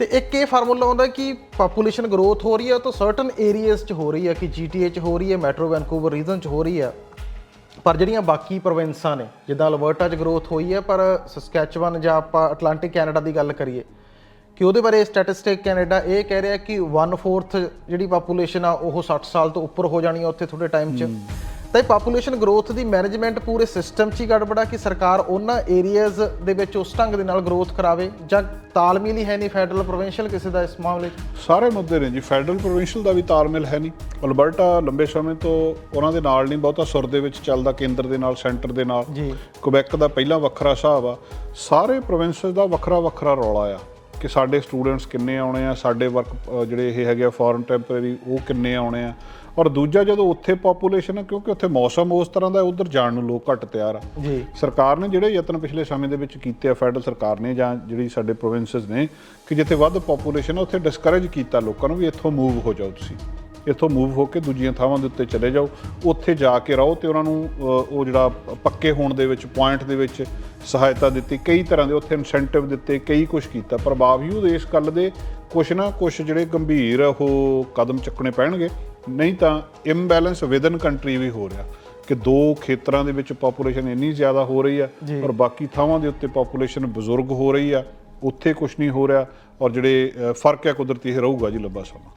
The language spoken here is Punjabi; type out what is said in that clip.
ਤੇ ਇੱਕ ਇਹ ਫਾਰਮੂਲਾ ਹੁੰਦਾ ਕਿ ਪੋਪੂਲੇਸ਼ਨ ਗਰੋਥ ਹੋ ਰਹੀ ਹੈ ਤਾਂ ਸਰਟਨ ਏਰੀਆਜ਼ 'ਚ ਹੋ ਰਹੀ ਹੈ ਕਿ ਜੀਟੀਏ 'ਚ ਹੋ ਰਹੀ ਹੈ ਮੈਟਰੋ ਵੈਨਕੂਵਰ ਰੀਜਨ 'ਚ ਹੋ ਰਹੀ ਹੈ। ਪਰ ਜਿਹੜੀਆਂ ਬਾਕੀ ਪ੍ਰੋਵਿੰਸਾਂ ਨੇ, ਜਿੱਦਾਂ ਅਲਬਰਟਾ 'ਚ ਗਰੋਥ ਹੋਈ ਹੈ, ਪਰ ਸਸਕੈਚੁਅਨ ਜਾਂ ਆਪਾਂ ਅਟਲਾਂਟਿਕ ਕੈਨੇਡਾ ਦੀ ਗੱਲ ਕਰੀਏ, ਕਿ ਉਹਦੇ ਬਾਰੇ ਸਟੈਟਿਸਟਿਕ ਕੈਨੇਡਾ ਇਹ ਕਹਿ ਰਿਹਾ ਕਿ 1/4 ਜਿਹੜੀ ਪੋਪੂਲੇਸ਼ਨ ਆ, ਉਹ 60 ਸਾਲ ਤੋਂ ਉੱਪਰ ਹੋ ਜਾਣੀ ਆ ਉੱਥੇ ਥੋੜੇ ਟਾਈਮ 'ਚ। ਤਾਂ ਇਹ ਪੋਪੂਲੇਸ਼ਨ ਗਰੋਥ ਦੀ ਮੈਨੇਜਮੈਂਟ ਪੂਰੇ ਸਿਸਟਮ 'ਚ ਹੀ ਗੜਬੜਾ ਕਿ ਸਰਕਾਰ ਉਹਨਾਂ ਏਰੀਆਜ਼ ਦੇ ਵਿੱਚ ਉਸ ਢੰਗ ਦੇ ਨਾਲ ਗਰੋਥ ਕਰਾਵੇ ਜਾਂ ਤਾਲਮੇਲ ਹੀ ਹੈ ਨਹੀਂ ਫੈਡਰਲ ਪ੍ਰੋਵਿੰਸ਼ੀਅਲ ਕਿਸੇ ਦਾ ਇਸ ਮਾਮਲੇ 'ਚ? ਸਾਰੇ ਮੁੱਦੇ ਨੇ ਜੀ ਫੈਡਰਲ ਪ੍ਰੋਵਿੰਸ਼ੀਅਲ ਦਾ ਵੀ ਤਾਲਮੇਲ ਹੈ ਨਹੀਂ। ਅਲਬਰਟਾ ਲੰਬੇ ਸਮੇਂ ਤੋਂ ਉਹਨਾਂ ਦੇ ਨਾਲ ਨਹੀਂ ਬਹੁਤਾ ਸੁਰ ਦੇ ਵਿੱਚ ਚੱਲਦਾ ਕੇਂਦਰ ਦੇ ਨਾਲ ਸੈਂਟਰ ਦੇ ਨਾਲ। ਜੀ। ਕੁਬੈਕ ਦਾ ਪਹਿਲਾਂ ਵੱਖਰਾ ਹਿਸਾਬ ਆ। ਸਾਰੇ ਪ੍ਰੋਵਿੰਸਸ ਦਾ ਵੱਖਰਾ ਵੱਖਰਾ ਰੌਲਾ ਆ ਕਿ ਸਾਡੇ ਸਟੂਡੈਂਟਸ ਕਿੰਨੇ ਆਉਣੇ ਆ ਸਾਡੇ ਵਰਕ ਜਿਹੜੇ ਇਹ ਹੈਗੇ ਆ ਫੋਰਨ ਟੈਂਪਰੇਰੀ ਉਹ ਕਿੰਨੇ ਆਉਣੇ ਆ। ਔਰ ਦੂਜਾ ਜਦੋਂ ਉੱਥੇ ਪੋਪੂਲੇਸ਼ਨ ਆ ਕਿਉਂਕਿ ਉੱਥੇ ਮੌਸਮ ਉਸ ਤਰ੍ਹਾਂ ਦਾ ਉਧਰ ਜਾਣ ਨੂੰ ਲੋਕ ਘੱਟ ਤਿਆਰ ਆ। ਜੀ। ਸਰਕਾਰ ਨੇ ਜਿਹੜੇ ਯਤਨ ਪਿਛਲੇ ਸਮੇਂ ਦੇ ਵਿੱਚ ਕੀਤੇ ਆ ਫੈਡਰਲ ਸਰਕਾਰ ਨੇ ਜਾਂ ਜਿਹੜੀ ਸਾਡੇ ਪ੍ਰੋਵਿੰਸਸ ਨੇ ਕਿ ਜਿੱਥੇ ਵੱਧ ਪੋਪੂਲੇਸ਼ਨ ਆ ਉੱਥੇ ਡਿਸਕਰੇਜ ਕੀਤਾ ਲੋਕਾਂ ਨੂੰ ਵੀ ਇੱਥੋਂ ਮੂਵ ਹੋ ਜਾਓ ਤੁਸੀਂ। ਇੱਥੋਂ ਮੂਵ ਹੋ ਕੇ ਦੂਜੀਆਂ ਥਾਵਾਂ ਦੇ ਉੱਤੇ ਚਲੇ ਜਾਓ। ਉੱਥੇ ਜਾ ਕੇ ਰਹੋ ਤੇ ਉਹਨਾਂ ਨੂੰ ਉਹ ਜਿਹੜਾ ਪੱਕੇ ਹੋਣ ਦੇ ਵਿੱਚ ਪੁਆਇੰਟ ਦੇ ਵਿੱਚ ਸਹਾਇਤਾ ਦਿੱਤੀ। ਕਈ ਤਰ੍ਹਾਂ ਦੇ ਉੱਥੇ ਇਨਸੈਂਟਿਵ ਦਿੱਤੇ ਕਈ ਕੁਝ ਕੀਤਾ। ਪਰ ਬਾਵਜੂਦ ਇਸ ਗੱਲ ਦੇ ਕੁਛ ਨਾ ਕੁਛ ਜਿਹੜੇ ਗੰਭੀਰ ਉਹ ਕਦਮ ਚੱਕਣੇ ਪੈਣਗੇ। ਨਹੀਂ ਤਾਂ ਇੰਬੈਲੈਂਸ ਵਿਦਨ ਕੰਟਰੀ ਵੀ ਹੋ ਰਿਹਾ ਕਿ ਦੋ ਖੇਤਰਾਂ ਦੇ ਵਿੱਚ ਪੋਪੂਲੇਸ਼ਨ ਇੰਨੀ ਜ਼ਿਆਦਾ ਹੋ ਰਹੀ ਆ। ਔਰ ਬਾਕੀ ਥਾਵਾਂ ਦੇ ਉੱਤੇ ਪੋਪੂਲੇਸ਼ਨ ਬਜ਼ੁਰਗ ਹੋ ਰਹੀ ਆ। ਉੱਥੇ ਕੁਝ ਨਹੀਂ ਹੋ ਰਿਹਾ ਔਰ ਜਿਹੜੇ ਫ਼ਰਕ ਹੈ ਕੁਦਰਤੀ ਇਹ ਰਹੂਗਾ ਜੀ ਲੰਬਾ ਸਮਾਂ।